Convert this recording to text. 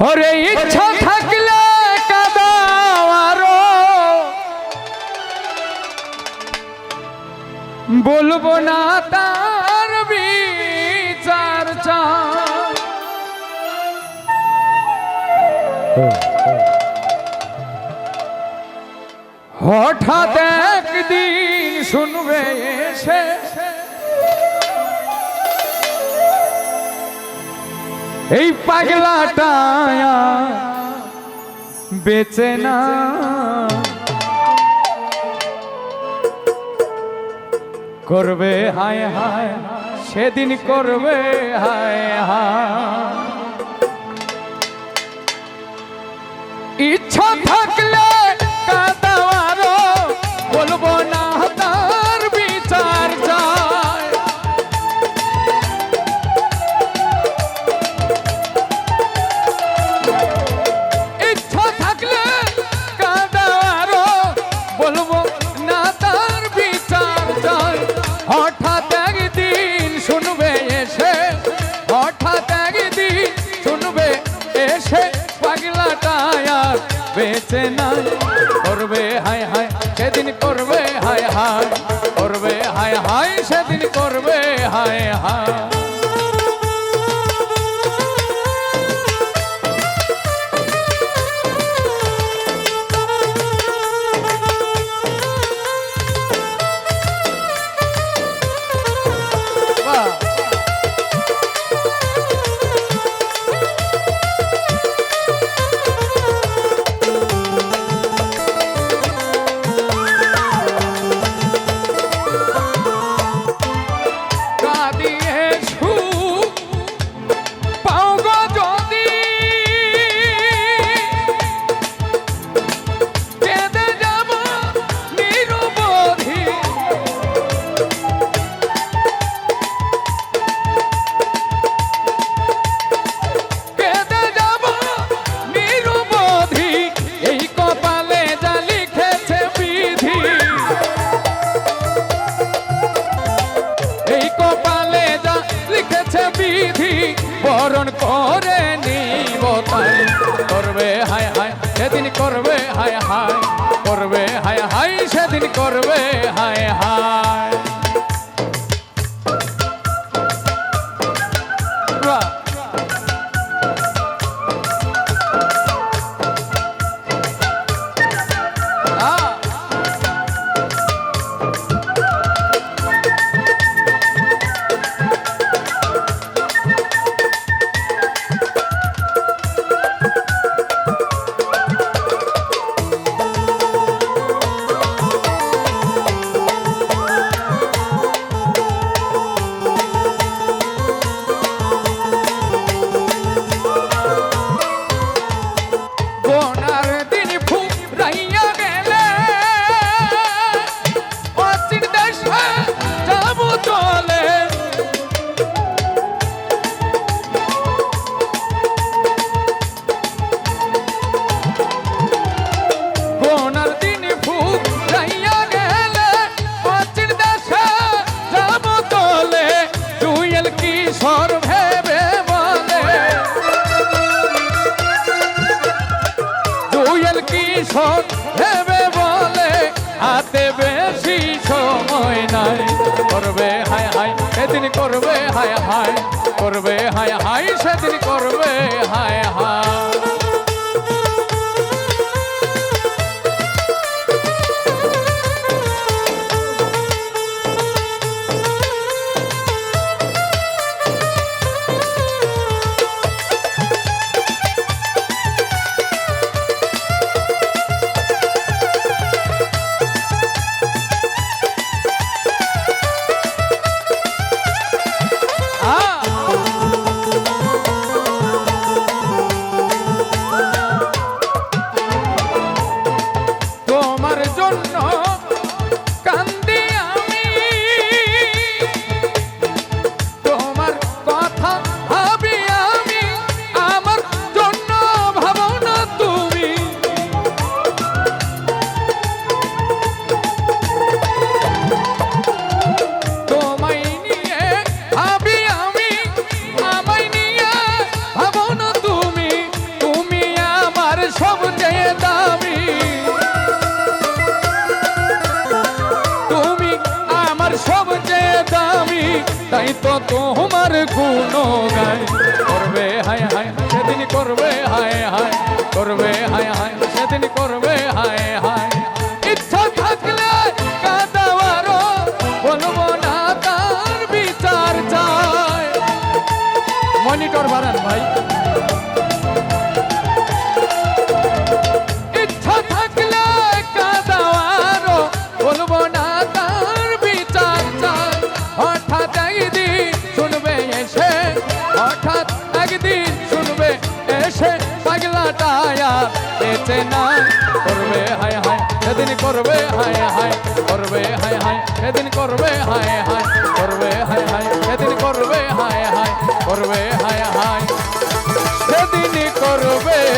ওরে ইচ্ছা থাকলে কাদাওয়ারো বলব না তার বিচার চাই। হঠাৎ একদিন শুনবে এসে এই পাগলাটা বেচে না। করবে হায় হায় সেদিন করবে হায় হায়। ইচ্ছা থাকলে হঠাৎ একদিন শুনবে এসে, হঠাৎ একদিন শুনবে এসে, পাগলাটা আর বেঁচে নাই। করবে হায় হায়, সেদিন করবে হায় হায়, করবে হায় হায়, সেদিন করবে হায় হায়। সেদিন করবে হায় হায় করবে হায় হায় সেদিন করবে হায় হায়। কিশোর ভেবে বলে, হাতে বেশি সময় নাই। করবে হায় হায়, সেদিন করবে হায় হায়, করবে হায় হায়, সেদিন চেয়ে দামি। তুমি আমার তাই তো তোমার গুণ গায় করবে হায় হায়, সেদিন করবে, হায় হায়, করবে টায়া বেঁচে না। করবে, হায় হায়, সেদিন করবে, হায় হায়, করবে, হায় হায়, সেদিন করবে, হায় হায়, করবে, হায় হায়, সেদিন করবে, হায় হায়, করবে, হায় হায় সেদিন করবে।